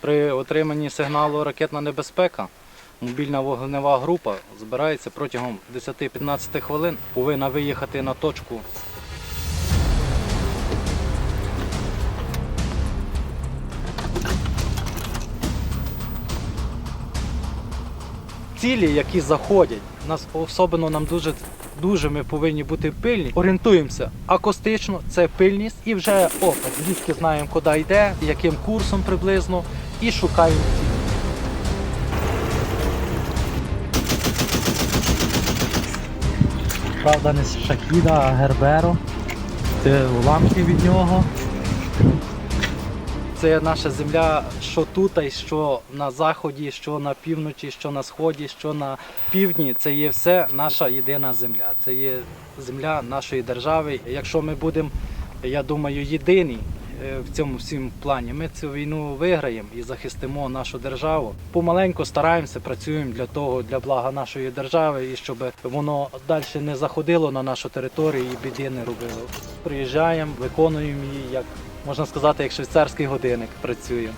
При отриманні сигналу ракетна небезпека мобільна вогнева група збирається протягом 10-15 хвилин, повинна виїхати на точку. Цілі, які заходять, нас особливо нам дуже дуже ми повинні бути пильні. Орієнтуємося акустично, це пильність, і вже опит. Звідки знаємо, куди йде, яким курсом приблизно, і шукаємо ціль. Правда, не Шахіда, а Герберо. Це уламки від нього. Це наша земля, що тут, і що на заході, що на півночі, що на сході, що на півдні. Це є все наша єдина земля. Це є земля нашої держави. Якщо ми будемо, я думаю, єдині в цьому всім плані, ми цю війну виграємо і захистимо нашу державу. Помаленьку стараємося, працюємо для того, для блага нашої держави, і щоб воно далі не заходило на нашу територію і біди не робило. Приїжджаємо, виконуємо її як можна сказати, як швейцарський годинник працює.